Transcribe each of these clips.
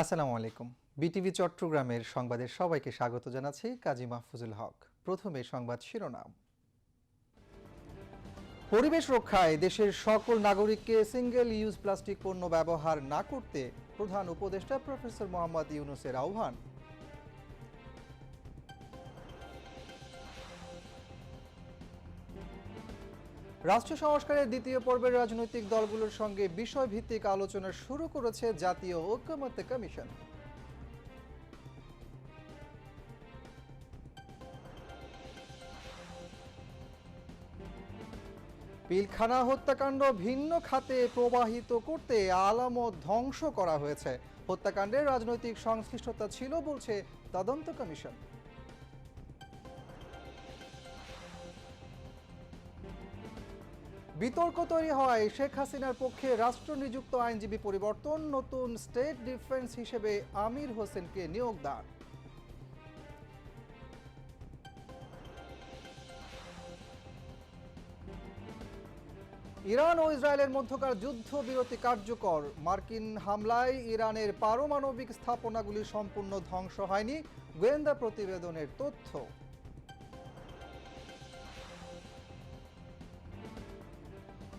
আসসালামু আলাইকুম। বিটিভি চট্টগ্রামের সংবাদের সবাইকে স্বাগত জানাচ্ছি কাজী মাহফুজুল হক। প্রথমে সংবাদ শিরোনাম। পরিবেশ রক্ষায় দেশের সকল নাগরিককে সিঙ্গেল ইউজ প্লাস্টিক পণ্য ব্যবহার না করতে প্রধান উপদেষ্টা প্রফেসর মোহাম্মদ ইউনুসের আহ্বান। রাষ্ট্র সংস্কারের দ্বিতীয় পর্বের রাজনৈতিক দলগুলোর সঙ্গে বিষয়ভিত্তিক আলোচনা শুরু করেছে জাতীয় ঐক্যমত্য কমিশন। পিলখানা হত্যাকাণ্ড ভিন্ন খাতে প্রবাহিত করতে আলামত ধ্বংস করা হয়েছে। হত্যাকাণ্ডের রাজনৈতিক সংশ্লিষ্টতা ছিল বলছে তদন্ত কমিশন। বিতর্ক তৈরি হয় শেখ হাসিনার পক্ষে রাষ্ট্র নিযুক্ত আইনজীবী পরিবর্তন, নতুন স্টেট ডিফেন্স হিসেবে আমির হোসেনকে নিয়োগ দান। ইরান ও ইসরায়েলের মধ্যকার যুদ্ধবিরতি কার্যকর। মার্কিন হামলায় ইরানের পারমাণবিক স্থাপনাগুলি সম্পূর্ণ ধ্বংস হয়নি। গোয়েন্দা প্রতিবেদনের তথ্য।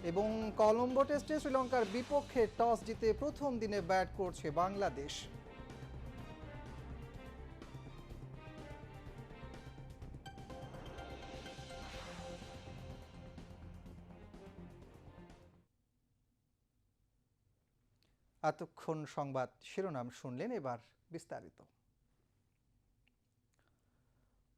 এবং কলম্বো টেস্টে শ্রীলঙ্কার বিপক্ষে টস জিতে প্রথম দিনে ব্যাট করছে বাংলাদেশ। এতক্ষণ সংবাদ শিরোনাম শুনলেন এবার বিস্তারিত।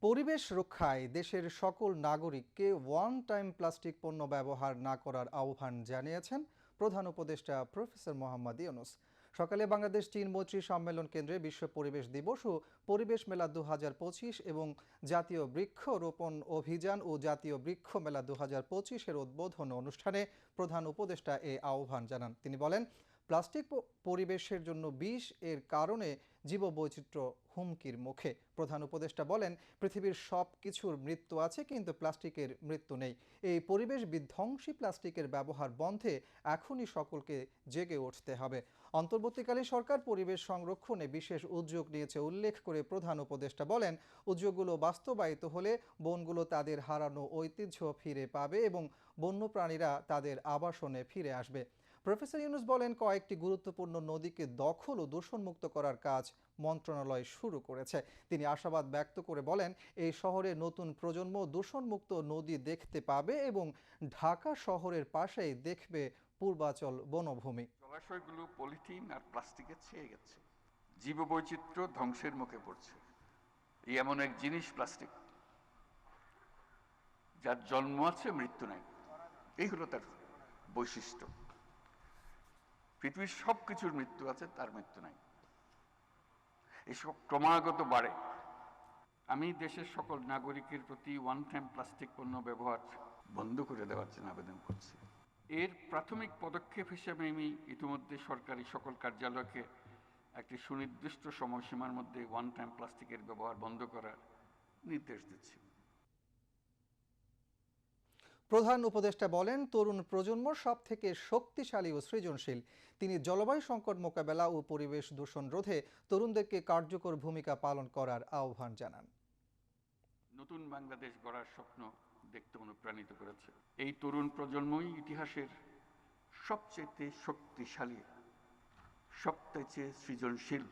পরিবেশ রক্ষায় দেশের সকল নাগরিককে ওয়ান টাইম প্লাস্টিক পণ্য ব্যবহার না করার আহ্বান জানিয়েছেন প্রধান উপদেষ্টা প্রফেসর মোহাম্মদ ইউনুস। সকালে বাংলাদেশ চীন মৈত্রী সম্মেলন কেন্দ্রে বিশ্ব পরিবেশ দিবস ও পরিবেশ মেলা দু হাজার পঁচিশ এবং জাতীয় বৃক্ষ রোপণ অভিযান ও জাতীয় বৃক্ষ মেলা দু পঁচিশের উদ্বোধন অনুষ্ঠানে প্রধান উপদেষ্টা এ আহ্বান জানান। তিনি বলেন, প্লাস্টিক পরিবেশের জন্য বিষ এর কারণে জীববৈচিত্র্য হুমকির মুখে। প্রধান উপদেষ্টা বলেন, পৃথিবীর সব কিছুর মৃত্যু আছে, কিন্তু প্লাস্টিকের মৃত্যু নেই। এই পরিবেশ বিধ্বংসী প্লাস্টিকের ব্যবহার বন্ধে এখনই সকলকে জেগে উঠতে হবে। অন্তর্বর্তীকালীন সরকার পরিবেশ সংরক্ষণে বিশেষ উদ্যোগ নিয়েছে উল্লেখ করে প্রধান উপদেষ্টা বলেন, উদ্যোগগুলো বাস্তবায়িত হলে বনগুলো তাদের হারানো ঐতিহ্য ফিরে পাবে এবং বন্যপ্রাণীরা তাদের আবাসনে ফিরে আসবে। প্রফেসর ইউনুস বলেন, কয়েকটি গুরুত্বপূর্ণ নদীকে দখল ও দূষণমুক্ত করার কাজ মন্ত্রণালয় শুরু করেছে। তিনি আশাবাদ ব্যক্ত করে বলেন, এই শহরে নতুন প্রজন্ম দূষণমুক্ত নদী দেখতে পাবে এবং ঢাকা শহরের পাশেই দেখবে পূর্বাচল বনভূমি। জলাশয়গুলো পলিথিন আর প্লাস্টিকে ছেয়ে গেছে। জীববৈচিত্র্য ধ্বংসের মুখে পড়ছে। এমন এক জিনিস, প্লাস্টিক, যার জন্ম আছে, মৃত্যু নাই। এই হলো তার বৈশিষ্ট্য। পৃথিবীর সব কিছুর মৃত্যু আছে, তার মৃত্যু নাই। এসব ক্রমাগত বাড়ে। আমি দেশের সকল নাগরিকের প্রতি ওয়ান টাইম প্লাস্টিক পণ্য ব্যবহার বন্ধ করে দেওয়ার জন্য আবেদন করছি। এর প্রাথমিক পদক্ষেপ হিসেবে আমি ইতিমধ্যে সরকারি সকল কার্যালয়কে একটি সুনির্দিষ্ট সময়সীমার মধ্যে ওয়ান টাইম প্লাস্টিকের ব্যবহার বন্ধ করার নির্দেশ দিচ্ছি। প্রধান উপদেষ্টা বলেন, তরুণ প্রজন্ম সব থেকে শক্তিশালী ও সৃজনশীল। তিনি জলবায়ু সংকট মোকাবেলা ও পরিবেশ দূষণ রোধে তরুণদেরকে কার্যকর ভূমিকা পালন করার আহ্বান জানান। নতুন বাংলাদেশ গড়ার স্বপ্ন দেখতে অনুপ্রাণিত করেছে। এই তরুণ প্রজন্মই ইতিহাসের সবচেয়ে শক্তিশালী সবচেয়ে সৃজনশীল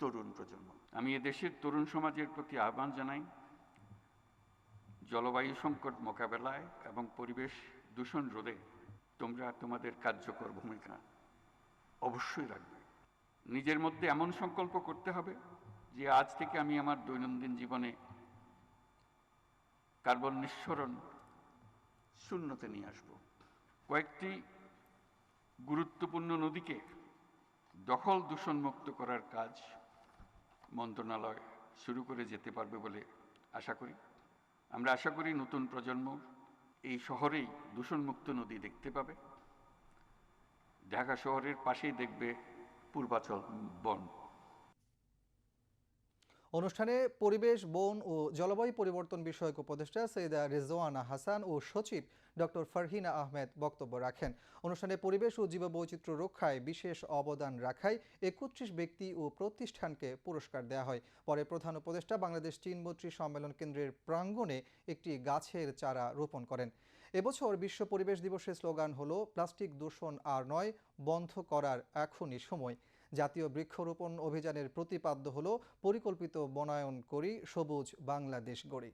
তরুণ প্রজন্ম। আমি এ দেশের তরুণ সমাজের প্রতি আহ্বান জানাই জলবায়ু সংকট মোকাবেলায় এবং পরিবেশ দূষণ রোধে তোমরা তোমাদের কার্যকর ভূমিকা অবশ্যই রাখবে। নিজের মধ্যে এমন সংকল্প করতে হবে যে আজ থেকে আমি আমার দৈনন্দিন জীবনে কার্বন নিঃসরণ শূন্যতে নিয়ে আসব। কয়েকটি গুরুত্বপূর্ণ নদীকে দখল দূষণমুক্ত করার কাজ মন্ত্রণালয় শুরু করে যেতে পারবে বলে আশা করি। আমরা আশা করি নতুন প্রজন্ম এই শহরেই দূষণমুক্ত নদী দেখতে পাবে। ঢাকা শহরের পাশেই দেখবে পূর্বাচল বন। অনুষ্ঠানে পরিবেশ, বন ও জলবায়ু পরিবর্তন বিষয়ক উপদেষ্টা সৈয়দা রেজওয়ানা হাসান ও সচিব ডক্টর ফারহিনা আহমেদ বক্তব্য রাখেন। অনুষ্ঠানে পরিবেশ ও জীববৈচিত্র্য রক্ষায় বিশেষ অবদান রাখায় একত্রিশ ব্যক্তি ও প্রতিষ্ঠানকে পুরস্কার দেওয়া হয়। পরে প্রধান উপদেষ্টা বাংলাদেশ চীন মৈত্রী সম্মেলন কেন্দ্রের প্রাঙ্গণে একটি গাছের চারা রোপণ করেন। এবছর বিশ্ব পরিবেশ দিবসের স্লোগান হলো, প্লাস্টিক দূষণ আর নয়, বন্ধ করার এখনই সময়। জাতীয় বৃক্ষরোপণ অভিযানের প্রতিপাদ্য হলো, পরিকল্পিত বনায়ন করি, সবুজ বাংলাদেশ গড়ি।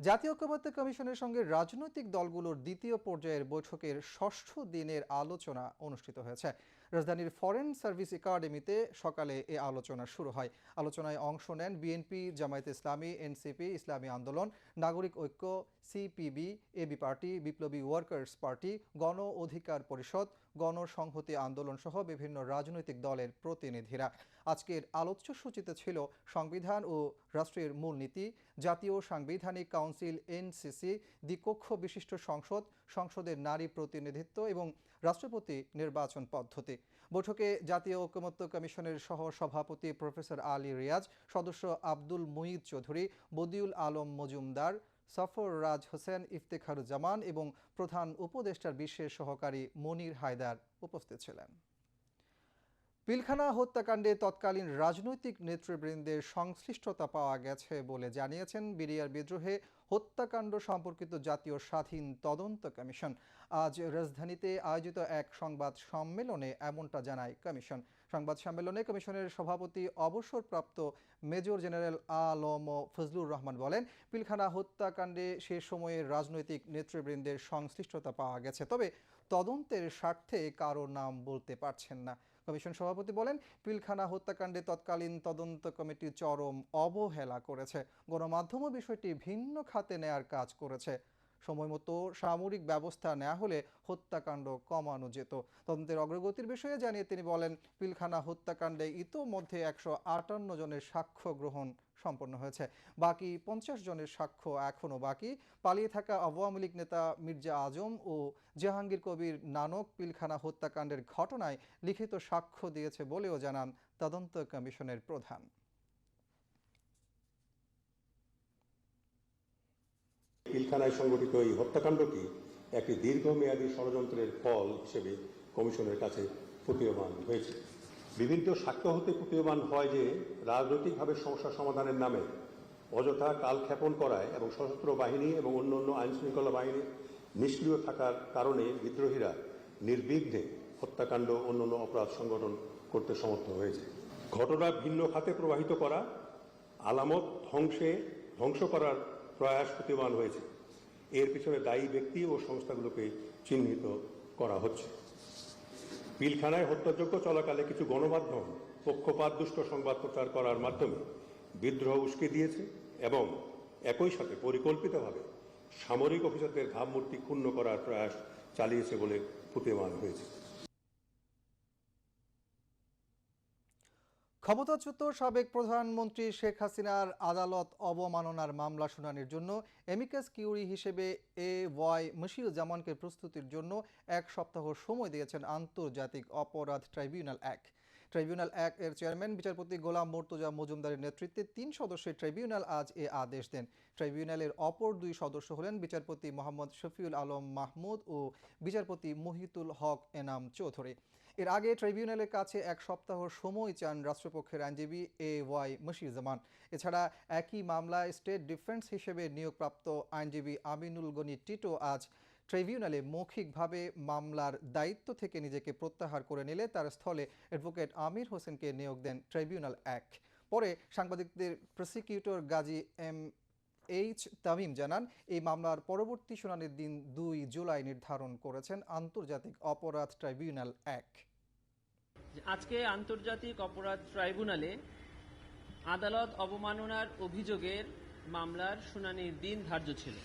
জাতীয় ঐক্যমত্য কমিশনের সঙ্গে রাজনৈতিক দলগুলোর দ্বিতীয় পর্যায়ের বৈঠকের ষষ্ঠ দিনের আলোচনা অনুষ্ঠিত হয়েছে। রাজধানীর ফরেন সার্ভিস একাডেমিতে সকালে এ আলোচনা শুরু হয়। আলোচনায় অংশ নেন বিএনপি, জামায়াত ইসলামী, NCP, Islami Andolan, Nagorik Oikya, CPB, AB party, বিপ্লবী ওয়ার্কার্স পার্টি, গণ অধিকার পরিষদ, গণসংহতি আন্দোলন সহ বিভিন্ন রাজনৈতিক দলের প্রতিনিধিরা। আজকের আলোচ্য সূচিতে ছিল সংবিধান ও রাষ্ট্রের মূলনীতি, জাতীয় সাংবিধানিক কাউন্সিল এনসিসি, দ্বিকক্ষ বিশিষ্ট সংসদ, সংসদের নারী প্রতিনিধিত্ব এবং রাষ্ট্রপতি নির্বাচন পদ্ধতি। বৈঠকে জাতীয় ঐক্যমত্য কমিশনের সহ সভাপতি প্রফেসর আলী রিয়াজ, সদস্য আব্দুল মুঈদ চৌধুরী, বদিউল আলম মজুমদার, সফর রাজ হোসেন ইফতেখারুজ্জামান এবং প্রধান উপদেষ্টার বিশেষ সহকারী মনির হায়দার উপস্থিত ছিলেন। পিলখানা হত্যাকাণ্ডে তৎকালীন রাজনৈতিক নেতৃবৃন্দের সংশ্লিষ্টতা পাওয়া গেছে বলে জানিয়েছেন বিডিআর বিদ্রোহে হত্যাকাণ্ড সম্পর্কিত জাতীয় স্বাধীন তদন্ত কমিশন। আজ রাজধানীতে আয়োজিত এক সংবাদ সম্মেলনে এমনটা জানায় কমিশন। সংবাদ সম্মেলনে কমিশনের সভাপতি, অবসরপ্রাপ্ত মেজর জেনারেল আলম ফজলুর রহমান বলেন, পিলখানা হত্যাকাণ্ডে সে সময়ে রাজনৈতিক নেতৃবৃন্দের সংশ্লিষ্টতা পাওয়া গেছে, তবে তদন্তের স্বার্থে কারও নাম বলতে পারছেন না। কমিশন সভাপতি বলেন, পিলখানা হত্যাকাণ্ডে তৎকালীন তদন্ত কমিটি চরম অবহেলা করেছে। গণমাধ্যমও বিষয়টি ভিন্ন খাতে নেয়ার কাজ করেছে। সময়মতো সামরিক ব্যবস্থা নেওয়া হলে হত্যাকাণ্ড কমানো যেত। তদন্তের অগ্রগতির বিষয়ে জানিয়ে তিনি বলেন, পিলখানা হত্যাকাণ্ডে ইতোমধ্যে একশো আটান্ন জনের সাক্ষ্য গ্রহণ সম্পন্ন হয়েছে। বাকি পঞ্চাশ জনের সাক্ষ্য এখনও বাকি। পালিয়ে থাকা আওয়ামী লীগ নেতা মির্জা আজম ও জাহাঙ্গীর কবির নানক পিলখানা হত্যাকাণ্ডের ঘটনায় লিখিত সাক্ষ্য দিয়েছে বলেও জানান তদন্ত কমিশনের প্রধান। পিলখানায় সংগঠিত এই হত্যাকাণ্ডটি একটি দীর্ঘমেয়াদী ষড়যন্ত্রের ফল হিসেবে কমিশনের কাছে প্রতীয়মান হয়েছে? বিভিন্ন সাক্ষ্য হতে প্রতীয়মান হয় যে রাজনৈতিকভাবে সমস্যা সমাধানের নামে অযথা কালক্ষেপণ করায় এবং সশস্ত্র বাহিনী এবং অন্য অন্যান্য আইনশৃঙ্খলা বাহিনী নিষ্ক্রিয় থাকার কারণে বিদ্রোহীরা নির্বিঘ্নে হত্যাকাণ্ড অন্য অন্য অপরাধ সংগঠন করতে সমর্থ হয়েছে। ঘটনা ভিন্ন খাতে প্রবাহিত করা, আলামত ধ্বংসে ধ্বংস করার প্রয়াস প্রতিমান হয়েছে। এর পিছনে দায়ী ব্যক্তি ও সংস্থাগুলোকে চিহ্নিত করা হচ্ছে। পিলখানায় হত্যাযজ্ঞ চলাকালে কিছু গণমাধ্যম, পক্ষপাত, দুষ্ট সংবাদ প্রচার করার মাধ্যমে বিদ্রোহ উস্কে দিয়েছে এবং একই সাথে পরিকল্পিতভাবে সামরিক অফিসারদের ভাবমূর্তি ক্ষুণ্ণ করার প্রয়াস চালিয়েছে বলে প্রতীয়মান হয়েছে। ক্ষমতাচ্যুত সাবেক প্রধানমন্ত্রী শেখ হাসিনার আদালত অবমাননার মামলা শুনানির জন্য এমিকাস কিউরি হিসেবে এ ওয়াই মশিউজ্জামানকে প্রস্তুতির জন্য এক সপ্তাহ সময় দিয়েছেন আন্তর্জাতিক অপরাধ ট্রাইব্যুনাল এক। ট্রাইব্যুনাল এক এর চেয়ারম্যান, বিচারপতি গোলাম মর্তুজা মজুমদারের নেতৃত্বে তিন সদস্যের ট্রাইব্যুনাল আজ এ আদেশ দেন। ট্রাইব্যুনালের অপর দুই সদস্য হলেন বিচারপতি মোহাম্মদ শফিউল আলম মাহমুদ ও বিচারপতি মহিতুল হক এনাম চৌধুরী। এর আগে ট্রাইব্যুনালের কাছে এক সপ্তাহ সময় চান রাষ্ট্রপক্ষের আইনজীবী এ ওয়াই মশিউজ্জামান এছাড়া একই মামলায় স্টেট ডিফেন্স হিসেবে নিয়োগপ্রাপ্ত আইনজীবী আমিনুল গনি টিটো আজ ট্রাইব্যুনালে মৌখিকভাবে মামলার দায়িত্ব থেকে নিজেকে প্রত্যাহার করে নিলে তার স্থলে অ্যাডভোকেট আমির হোসেনকে নিয়োগ দেন ট্রাইব্যুনাল এক। পরে সাংবাদিকদের prosecutor Gazi M H Tamim জানান, এই মামলার পরবর্তী শুনানির দিন দুই জুলাই নির্ধারণ করেছেন আন্তর্জাতিক অপরাধ ট্রাইব্যুনাল এক। আজকে আন্তর্জাতিক অপরাধ ট্রাইব্যুনালে আদালত অবমাননার অভিযোগের মামলার শুনানির দিন ধার্য ছিল।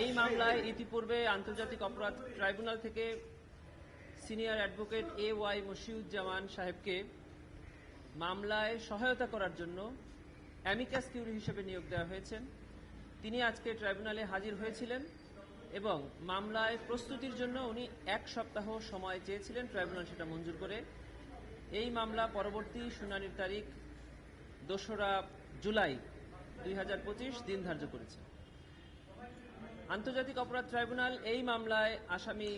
এই মামলায় ইতিপূর্বে আন্তর্জাতিক অপরাধ ট্রাইব্যুনাল থেকে senior advocate A Y Mashiuzzaman সাহেবকে মামলায় সহায়তা করার জন্য অ্যামিকাস কিউরি হিসেবে নিয়োগ দেওয়া হয়েছে। তিনি আজকে ট্রাইব্যুনালে হাজির হয়েছিলেন এবং মামলায় প্রস্তুতির জন্য উনি এক সপ্তাহ সময় চেয়েছিলেন ট্রাইব্যুনাল সেটা মঞ্জুর করে। এই মামলা পরবর্তী শুনানির তারিখ দোসরা জুলাই দুই হাজার পঁচিশ দিন ধার্য করেছে। আন্তর্জাতিক অপরাধ ট্রাইব্যুনাল এই মামলায় আসামি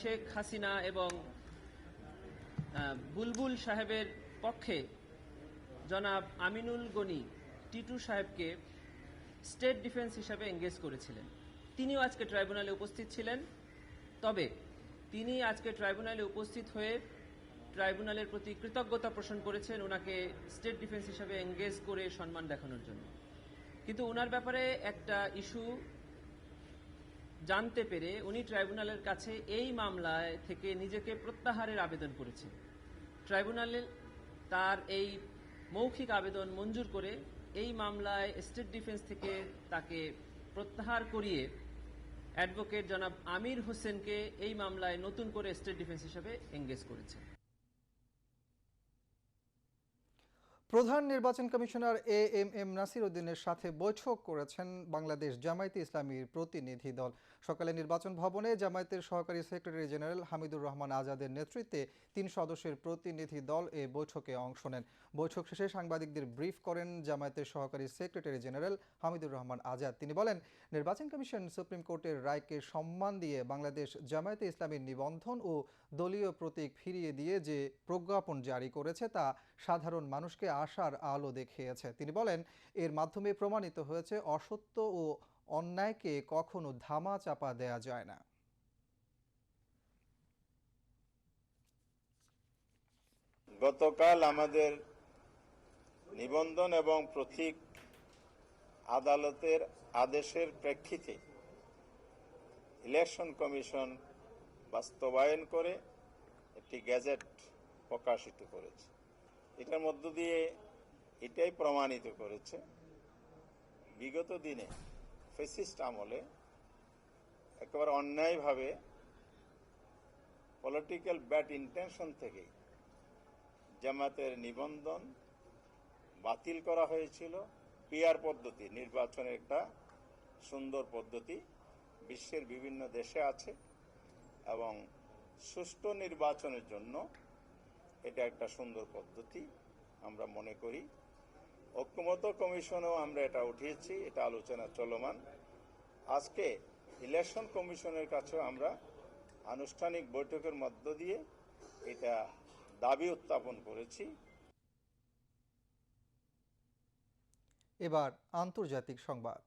শেখ হাসিনা এবং বুলবুল সাহেবের পক্ষে জনাব আমিনুল গনি টিটু সাহেবকে স্টেট ডিফেন্স হিসাবে এঙ্গেজ করেছিলেন। তিনিও আজকে ট্রাইব্যুনালে উপস্থিত ছিলেন। তবে তিনি আজকে ট্রাইব্যুনালে উপস্থিত হয়ে ট্রাইব্যুনালের প্রতি কৃতজ্ঞতা পোষণ করেছেন ওনাকে স্টেট ডিফেন্স হিসাবে এঙ্গেজ করে সম্মান দেখানোর জন্য। কিন্তু ওনার ব্যাপারে একটা ইস্যু জানতে পেরে উনি ট্রাইব্যুনালের কাছে এই মামলায় থেকে নিজেকে প্রত্যাহারের আবেদন করেছেন। ট্রাইব্যুনালে তার এই মৌখিক আবেদন মঞ্জুর করে এই মামলায় স্টেট ডিফেন্স থেকে তাকে প্রত্যাহার করিয়ে অ্যাডভোকেট জনাব আমির হোসেনকে এই মামলায় নতুন করে স্টেট ডিফেন্স হিসাবে এঙ্গেজ করেছে প্রধান নির্বাচন commissioner A M M Nasir উদ্দিনের সাথে বৈঠক করেছেন বাংলাদেশ জামায়াতে ইসলামীর প্রতিনিধি দল। সকালে নির্বাচন ভবনে জামায়াতের সহকারী সেক্রেটারি জেনারেল হামিদুর রহমান আজাদের নেতৃত্বে তিন সদস্যের প্রতিনিধি দল এ বৈঠকে অংশ নেন। বৈঠক শেষে সাংবাদিকদের ব্রিফ করেন জামায়াতের সহকারী সেক্রেটারি জেনারেল হামিদুর রহমান আজাদ। তিনি বলেন, নির্বাচন কমিশন সুপ্রিম কোর্টের রায়কে সম্মান দিয়ে বাংলাদেশ জামায়াতে ইসলামীর নিবন্ধন ও দলীয় প্রতীক ফিরিয়ে দিয়ে যে প্রজ্ঞাপন জারি করেছে তা সাধারণ মানুষকে আশার আলো দেখিয়েছে। তিনি বলেন, এর মাধ্যমে প্রমাণিত হয়েছে অসত্য ও অন্যায়কে কখনো ধামা চাপা দেয়া যায় না। গতকাল আমাদের নিবন্ধন এবং প্রতীক আদালতের আদেশের প্রেক্ষিতে ইলেকশন কমিশন বাস্তবায়ন করে একটি গ্যাজেট প্রকাশিত করেছে। এটার মধ্য দিয়ে এটাই প্রমাণিত করেছে। বিগত দিনে ফেসিস্ট আমলে একেবারে অন্যায়ভাবে পলিটিক্যাল ব্যাড ইন্টেনশন থেকেই জামাতের নিবন্ধন বাতিল করা হয়েছিল। পিআর পদ্ধতি নির্বাচনের একটা সুন্দর পদ্ধতি বিশ্বের বিভিন্ন দেশে আছে এবং সুষ্ঠু নির্বাচনের জন্য এটা একটা সুন্দর পদ্ধতি আমরা মনে করি। ঐক্যমত কমিশনেও আমরা এটা উঠিয়েছি, এটা আলোচনা চলমান। আজকে ইলেকশন কমিশনের কাছেও আমরা আনুষ্ঠানিক বৈঠকের মধ্য দিয়ে এটা দাবি উত্থাপন করেছি। এবার আন্তর্জাতিক সংবাদ।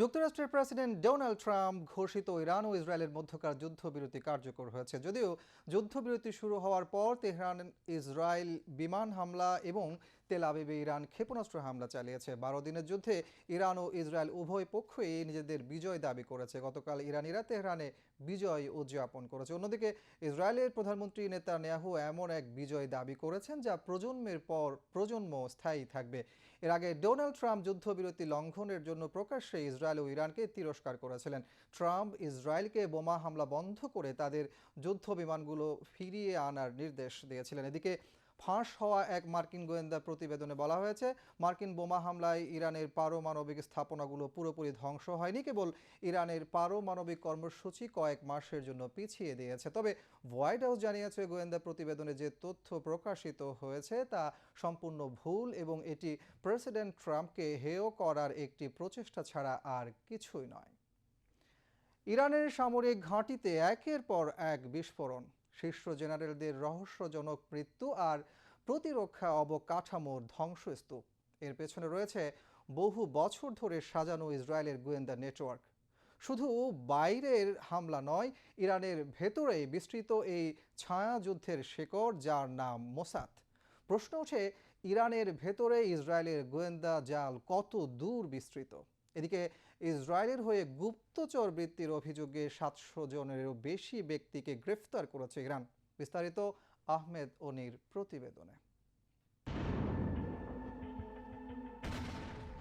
যুক্তরাষ্ট্রের প্রেসিডেন্ট ডোনাল্ড ট্রাম্প ঘোষিত ইরান ও ইসরায়েলের মধ্যকার যুদ্ধবিরতি কার্যকর হয়েছে। যদিও যুদ্ধবিরতি শুরু হওয়ার পর তেহরান, ইসরায়েল বিমান হামলা এবং তেল আবিবে ইরান ক্ষেপণাস্ত্র হামলা চালিয়েছে। বারো দিনের যুদ্ধে ইরান ও ইসরায়েল উভয় পক্ষই নিজেদের বিজয় দাবি করেছে। গতকাল ইরানিরা তেহরানে বিজয় উদযাপন করেছে। অন্যদিকে ইসরায়েলের প্রধানমন্ত্রী নেতা নেহু এমন এক বিজয় দাবি করেছেন যা প্রজন্মের পর প্রজন্ম স্থায়ী থাকবে। এর আগে ডোনাল্ড ট্রাম্প যুদ্ধবিরতি লঙ্ঘনের জন্য প্রকাশ্যে ইসরায়েল ও ইরানকে তিরস্কার করেছিলেন। ট্রাম্প ইসরায়েলকে বোমা হামলা বন্ধ করে তাদের যুদ্ধ বিমানগুলো ফিরিয়ে আনার নির্দেশ দিয়েছিলেন। এদিকে ফাঁস হওয়া এক মার্কিন গোয়েন্দা প্রতিবেদনে বলা হয়েছে, মার্কিন বোমা হামলায় ইরানের পারমাণবিক স্থাপনাগুলো পুরোপুরি ধ্বংস হয়নি, কেবল ইরানের পারমাণবিক কর্মসূচি কয়েক মাসের জন্য পিছিয়ে দিয়েছে। তবে হোয়াইট হাউস জানিয়েছে, গোয়েন্দা প্রতিবেদনে যে তথ্য প্রকাশিত হয়েছে তা সম্পূর্ণ ভুল এবং এটি প্রেসিডেন্ট ট্রাম্পকে হেয় করার একটি প্রচেষ্টা ছাড়া আর কিছুই নয়। ইরানের সামরিক ঘাঁটিতে একের পর এক বিস্ফোরণ। শীর্ষ জেনারেলদের রহস্যজনক মৃত্যু আর প্রতিরক্ষা অবকাঠামোর ধ্বংসস্তূপ। এর পেছনে রয়েছে বহু বছর ধরে সাজানো ইসরায়েলের গোয়েন্দা নেটওয়ার্ক। শুধু বাইরের হামলা নয়, ইরানের ভেতরে বিস্তৃত এই ছায়াযুদ্ধের শেকড়, যার নাম মোসাদ। প্রশ্ন ওঠে, ইরানের ভেতরে ইসরায়েলের গোয়েন্দা জাল কত দূর বিস্তৃত? এদিকে ইসরায়েলের হয়ে গুপ্তচর বৃত্তির অভিযোগে সাতশো জনেরও বেশি ব্যক্তিকে গ্রেফতার করেছে ইরান। বিস্তারিত আহমেদ অনির প্রতিবেদনে।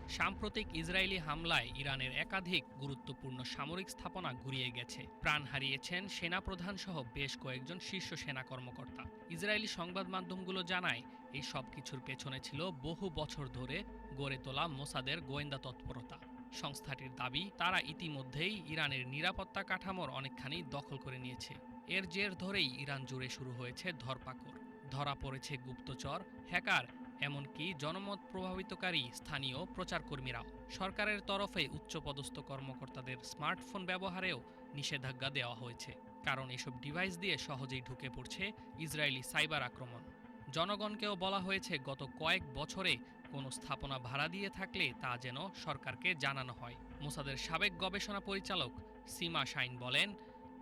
সাম্প্রতিক ইসরায়েলি হামলায় ইরানের একাধিক গুরুত্বপূর্ণ সামরিক স্থাপনা গুড়িয়ে গেছে। প্রাণ হারিয়েছেন সেনাপ্রধান সহ বেশ কয়েকজন শীর্ষ সেনা কর্মকর্তা। ইসরায়েলি সংবাদ মাধ্যমগুলো জানায়, এই সব কিছুর পেছনে ছিল বহু বছর ধরে গড়ে তোলা মোসাদের গোয়েন্দা তৎপরতা। সংস্থাটির দাবি, তারা ইতিমধ্যেই ইরানের নিরাপত্তা কাঠামোর অনেকখানি দখল করে নিয়েছে। এর জের ধরেই ইরান জুড়ে শুরু হয়েছে ধরপাকড়। ধরা পড়েছে গুপ্তচর, হ্যাকার, এমনকি জনমত প্রভাবিতকারী স্থানীয় প্রচারকর্মীরাও। সরকারের তরফে উচ্চপদস্থ কর্মকর্তাদের স্মার্টফোন ব্যবহারেও নিষেধাজ্ঞা দেওয়া হয়েছে। কারণ এসব ডিভাইস দিয়ে সহজেই ঢুকে পড়ছে ইসরায়েলি সাইবার আক্রমণ। জনগণকেও বলা হয়েছে, গত কয়েক বছরে কোনো স্থাপনা ভাড়া দিয়ে থাকলে তা যেন সরকারকে জানানো হয়। মোসাদের সাবেক গবেষণা পরিচালক সীমা শাইন বলেন,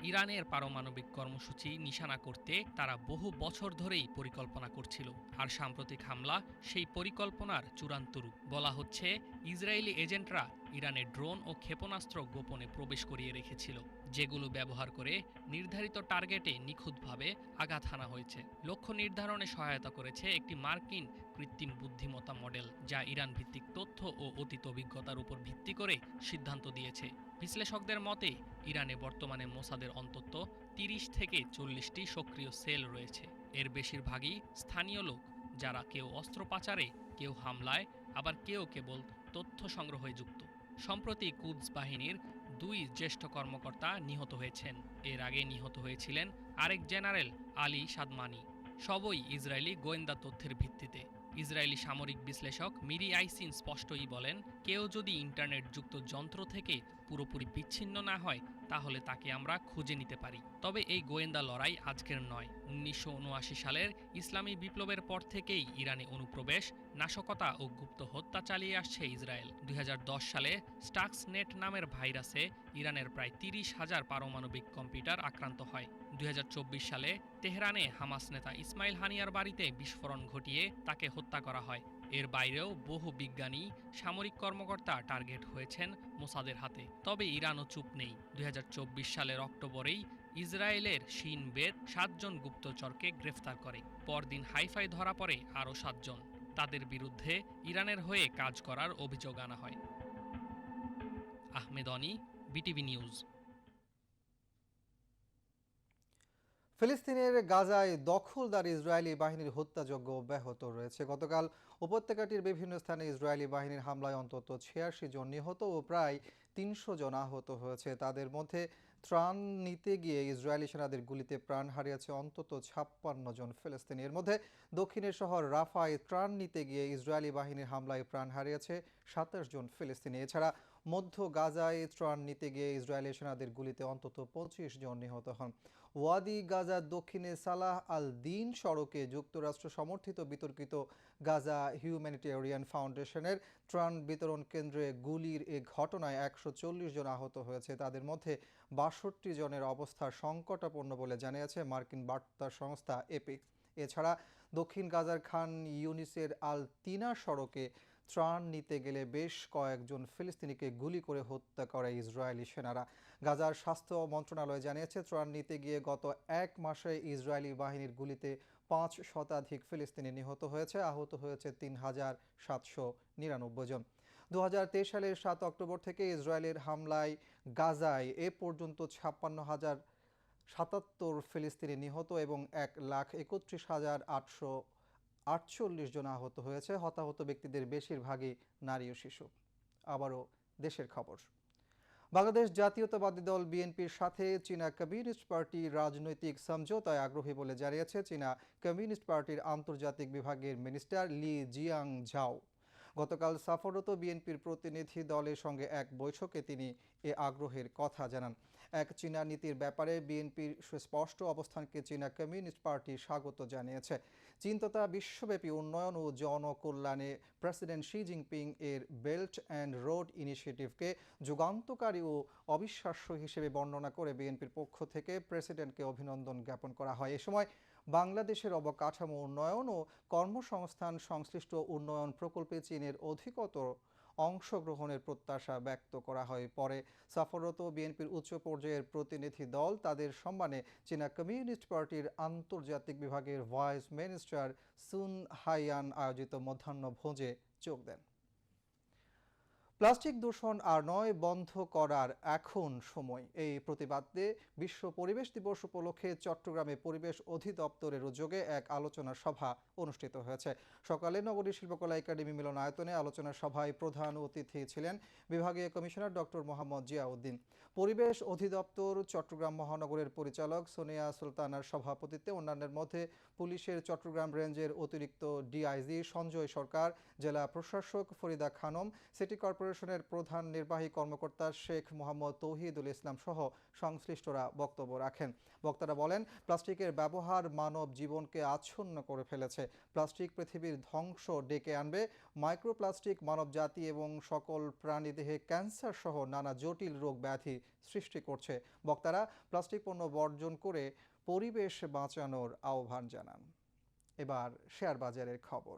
ইরানের পারমাণবিক কর্মসূচি নিশানা করতে তারা বহু বছর ধরেই পরিকল্পনা করছিল। আর সাম্প্রতিক হামলা সেই পরিকল্পনার চূড়ান্ত রূপ। বলা হচ্ছে, ইসরায়েলি এজেন্টরা ইরানের ড্রোন ও ক্ষেপণাস্ত্র গোপনে প্রবেশ করিয়ে রেখেছিল, যেগুলো ব্যবহার করে নির্ধারিত টার্গেটে নিখুঁতভাবে আঘাত হানা হয়েছে। লক্ষ্য নির্ধারণে সহায়তা করেছে একটি মার্কিন কৃত্রিম বুদ্ধিমত্তা মডেল, যা ইরান ভিত্তিক তথ্য ও অতীত অভিজ্ঞতার উপর ভিত্তি করে সিদ্ধান্ত দিয়েছে। বিশ্লেষকদের মতে, ইরানে বর্তমানে মোসাদের অন্তত তিরিশ থেকে চল্লিশটি সক্রিয় সেল রয়েছে। এর বেশিরভাগই স্থানীয় লোক, যারা কেউ অস্ত্র পাচারে কেউ হামলায়, আবার কেউ কেবল তথ্য সংগ্রহে যুক্ত। সম্প্রতি কুদস বাহিনীর দুই জ্যেষ্ঠ কর্মকর্তা নিহত হয়েছেন। এর আগে নিহত হয়েছিলেন আরেক জেনারেল আলী সাদমানি। সবই ইসরায়েলি গোয়েন্দা তথ্যের ভিত্তিতে। ইসরায়েলি সামরিক বিশ্লেষক মিরি আইসিন স্পষ্টই বলেন, কেউ যদি ইন্টারনেট যুক্ত যন্ত্র থেকে পুরোপুরি বিচ্ছিন্ন না হয়, তাহলে তাকে আমরা খুঁজে নিতে পারি। তবে এই গোয়েন্দা লড়াই আজকের নয়। উনিশশো সালের ইসলামী বিপ্লবের পর থেকেই ইরানে অনুপ্রবেশ, নাশকতা ও গুপ্ত হত্যা চালিয়ে আসছে ইসরায়েল। দুই হাজার দশ সালে স্টাক্স নেট নামের ভাইরাসে ইরানের প্রায় তিরিশ হাজার পারমাণবিক কম্পিউটার আক্রান্ত হয়। দুই হাজার চব্বিশ সালে তেহরানে হামাস নেতা ইসমাইল হানিয়ার বাড়িতে বিস্ফোরণ ঘটিয়ে তাকে হত্যা করা হয়। এর বাইরেও বহু বিজ্ঞানী, সামরিক কর্মকর্তা টার্গেট হয়েছেন মোসাদের হাতে। তবে ইরানও চুপ নেই। দুই হাজার চব্বিশ সালের অক্টোবরেই ইসরায়েলের শিন বেদ সাতজন গুপ্তচরকে গ্রেফতার করে। পরদিন হাইফাই ধরা পড়ে আরও সাতজন। তাদের বিরুদ্ধে ইরানের হয়ে কাজ করার অভিযোগ আনা হয়। Ahmed Oni, BTV news. ফিলিস্তিনের গাজায় দখলদার ইসরায়েলি বাহিনীর হত্যাযজ্ঞ অব্যাহত রয়েছে। গতকাল উপত্যকাটির বিভিন্ন স্থানে ইসরায়েলি বাহিনীর হামলায় অন্তত ছিয়াশি জন নিহত ও প্রায় তিনশো জন আহত হয়েছে। তাদের মধ্যে ত্রাণ নিতে গিয়ে ইসরায়েলি সেনাদের গুলিতে প্রাণ হারিয়েছে অন্তত ছাপ্পান্ন জন ফিলিস্তিনি। এর মধ্যে দক্ষিণের শহর রাফায় ত্রাণ নিতে গিয়ে ইসরায়েলি বাহিনীর হামলায় প্রাণ হারিয়েছে সাতাশ জন ফিলিস্তিনি। এছাড়া মধ্য গাজায় ত্রাণ নিতে গিয়ে ইসরায়েলি সেনাদের গুলিতে অন্তত পঁচিশ জন নিহত হন। ওয়াদি গাজার দক্ষিণে সালাহ আল দিন সড়কে যুক্তরাষ্ট্র সমর্থিত বিতর্কিত গাজা হিউম্যানিটেরিয়ান ফাউন্ডেশনের ত্রাণ বিতরণ কেন্দ্রে গুলির এ ঘটনায় একশো চল্লিশ জন আহত হয়েছে। তাদের মধ্যে বাষট্টি জনের অবস্থা সংকটাপন্ন বলে জানিয়েছে মার্কিন বার্তা সংস্থা এপি এছাড়া দক্ষিণ গাজার খান ইউনিসের আল তিনা সড়কে ত্রাণ নিতে গেলে বেশ কয়েকজন ফিলিস্তিনিকে গুলি করে হত্যা করে ইসরায়েলি সেনারা। গাজার স্বাস্থ্য মন্ত্রণালয় জানিয়েছে, ত্রাণ নিতে গিয়ে গত এক মাসে ইসরায়েলি বাহিনীর গুলিতে পাঁচ শতাধিক ফিলিস্তিনি নিহত হয়েছে, আহত হয়েছে তিন হাজার সাতশো নিরানব্বই জন। দু হাজার তেইশ সালের সাত অক্টোবর থেকে ইসরায়েলের হামলায় গাজায় এ পর্যন্ত ছাপ্পান্ন হাজার সাতাত্তর ফিলিস্তিনি নিহত এবং এক লাখ একত্রিশ হাজার আটশো আটচল্লিশ জন আহত হয়েছে, হতাহত ব্যক্তিদের বেশিরভাগই নারী ও শিশু। আবারও দেশের খবর। বাংলাদেশ জাতীয়তাবাদী দল বিএনপির সাথে চীনা কমিউনিস্ট পার্টি রাজনৈতিক সমঝোতায় আগ্রহী বলে জানিয়েছে চীনা কমিউনিস্ট পার্টির আন্তর্জাতিক বিভাগের মিনিস্টার লি জিয়াং ঝাও গতকাল সফররত বিএনপির প্রতিনিধি দলের সঙ্গে এক বৈঠকে তিনি এ আগ্রহের কথা জানান। এক চীনা নীতির ব্যাপারে বিএনপির সুস্পষ্ট অবস্থানকে চীনা কমিউনিস্ট পার্টি স্বাগত জানিয়েছে। চীন বিশ্বব্যাপী উন্নয়ন ও জনকল্যাণে প্রেসিডেন্ট শি জিনপিং এর বেল্ট অ্যান্ড রোড ইনিশিয়েটিভকে যুগান্তকারী ও অবিশ্বাস্য হিসেবে বর্ণনা করে বিএনপির পক্ষ থেকে প্রেসিডেন্টকে অভিনন্দন জ্ঞাপন করা হয়। এ সময় বাংলাদেশের অবকাঠামো উন্নয়ন ও কর্মসংস্থান সংশ্লিষ্ট উন্নয়ন প্রকল্পে চীনের অধিকতর অংশগ্রহণের প্রত্যাশা ব্যক্ত করা হয়। পরে সফররত বিএনপির উচ্চ পর্যায়ের প্রতিনিধি দল তাদের সম্মানে চীনা কমিউনিস্ট পার্টির আন্তর্জাতিক বিভাগের ভাইস মিনিস্টার সুন হাইয়ান আয়োজিত মধ্যাহ্ন ভোজে যোগ দেন। প্লাস্টিক দূষণ আর নয়, বন্ধ করার এখন সময়। এই প্রতিবাদে বিশ্ব পরিবেশ দিবস উপলক্ষে চট্টগ্রামে পরিবেশ অধিদপ্তরের উদ্যোগে এক আলোচনা সভা অনুষ্ঠিত হয়েছে। সকালে নগরী শিল্পকলা একাডেমি মিলনায়তনে আলোচনা সভায় প্রধান অতিথি ছিলেন বিভাগীয় কমিশনার ডক্টর মোহাম্মদ জিয়াউদ্দিন। পরিবেশ অধিদপ্তর চট্টগ্রাম মহানগরের পরিচালক সোনিয়া সুলতানার সভাপতিত্বে অন্যান্যের মধ্যে পুলিশের চট্টগ্রাম রেঞ্জের অতিরিক্ত ডিআইজি সঞ্জয় সরকার, জেলা প্রশাসক ফরিদা খানম, সিটি কর্পোরেশনের প্রধান নির্বাহী কর্মকর্তা শেখ মোহাম্মদ তৌহিদুল ইসলাম সহ সংশ্লিষ্টরা বক্তব্য রাখেন। বক্তারা বলেন, প্লাস্টিকের ব্যবহার মানব জীবনকে আচ্ছন্ন করে ফেলেছে। প্লাস্টিক পৃথিবীর ধ্বংস ডেকে আনবে। মাইক্রোপ্লাস্টিক মানব জাতি এবং সকল প্রাণীদেহে ক্যান্সার সহ নানা জটিল রোগ ব্যাধি সৃষ্টি করছে। বক্তারা, প্লাস্টিক পণ্য বর্জন করে পরিবেশ বাঁচানোর আহ্বান জানান। এবার শেয়ার বাজারের খবর।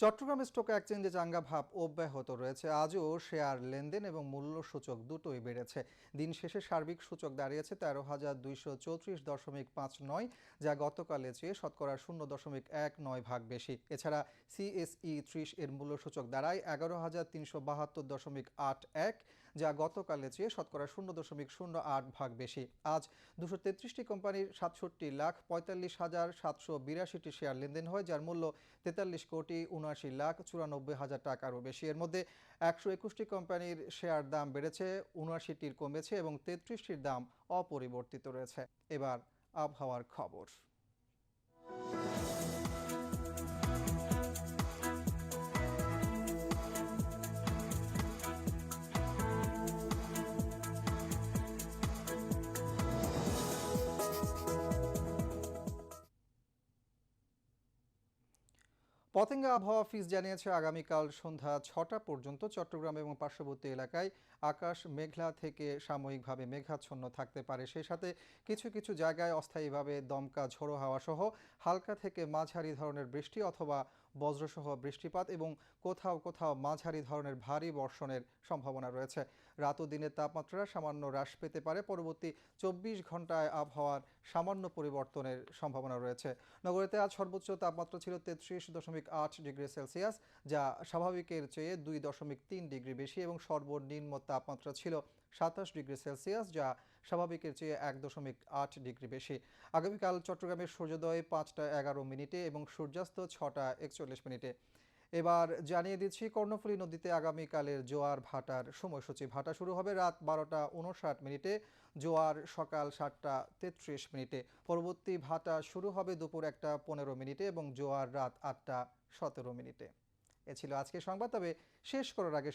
চট্টগ্রাম স্টক এক্সচেঞ্জে চাঙ্গা ভাব অব্যাহত রয়েছে। আজও শেয়ার লেনদেন এবং মূল্য সূচক দুটোই বেড়েছে। দিন শেষে সার্বিক সূচক দাঁড়িয়েছে তেরো হাজার দুইশো চৌত্রিশ দশমিক পাঁচ নয়, যা গতকালে চেয়ে শতকরা শূন্য দশমিক এক নয় ভাগ বেশি। এছাড়া সিএসই ত্রিশ এর মূল্য সূচক দাঁড়ায় এগারো হাজার তিনশো বাহাত্তর দশমিক আট এক যা গতকালের চেয়ে শতকরা শূন্য দশমিক শূন্য আট ভাগ বেশি। আজ দুশো তেত্রিশটি কোম্পানির সাতষট্টি লাখ পঁয়তাল্লিশ হাজার সাতশো বিরাশিটি শেয়ার লেনদেন হয়, যার মূল্য তেতাল্লিশ কোটি উনআশি লাখ চুরানব্বই হাজার টাকারও বেশি। এর মধ্যে একশো একুশটি কোম্পানির শেয়ার দাম বেড়েছে, উনআশিটির কমেছে এবং তেত্রিশটির দাম অপরিবর্তিত রয়েছে। এবার আবহাওয়ার খবর। পতেঙ্গা আবহাওয়া অফিস জানিয়েছে, আগামীকাল সন্ধ্যা ছটা পর্যন্ত চট্টগ্রাম এবং পার্শ্ববর্তী এলাকায় আকাশ মেঘলা থেকে সাময়িকভাবে মেঘাচ্ছন্ন থাকতে পারে। সেই সাথে কিছু কিছু জায়গায় অস্থায়ীভাবে দমকা ঝোড়ো হাওয়া সহ হালকা থেকে মাঝারি ধরনের বৃষ্টি অথবা বজ্রসহ বৃষ্টিপাত এবং কোথাও কোথাও মাঝারি ধরনের ভারী বর্ষণের সম্ভাবনা রয়েছে। রাত ও দিনের তাপমাত্রা সামান্য হ্রাস পেতে পারে। পরবর্তী চব্বিশ ঘন্টায় আবহাওয়ার সামান্য পরিবর্তনের সম্ভাবনা রয়েছে। নগরীতে আজ সর্বোচ্চ তাপমাত্রা ছিল তেত্রিশ দশমিক আট ডিগ্রি সেলসিয়াস, যা স্বাভাবিকের চেয়ে দুই দশমিক তিন ডিগ্রি বেশি এবং সর্বনিম্ন তাপমাত্রা ছিল সাতাশ ডিগ্রি সেলসিয়াস, যা স্বাভাবিকের চেয়ে এক দশমিক আট ডিগ্রি বেশি। আগামীকাল চট্টগ্রামের সূর্যোদয় পাঁচটা এগারো মিনিটে এবং সূর্যাস্ত ছটা একচল্লিশ মিনিটে। এবার জানিয়ে দিচ্ছি, কর্ণফুলী নদীতে আগামীকালের জোয়ার ভাটার সময়সূচি। ভাটা শুরু হবে রাত বারোটা উনষাট মিনিটে, জোয়ার সকাল সাতটা তেত্রিশ মিনিটে। পরবর্তী ভাটা শুরু হবে দুপুর একটা পনেরো মিনিটে এবং জোয়ার রাত আটটা সতেরো মিনিটে। এ ছিল আজকের সংবাদ, তবে শেষ করার আগে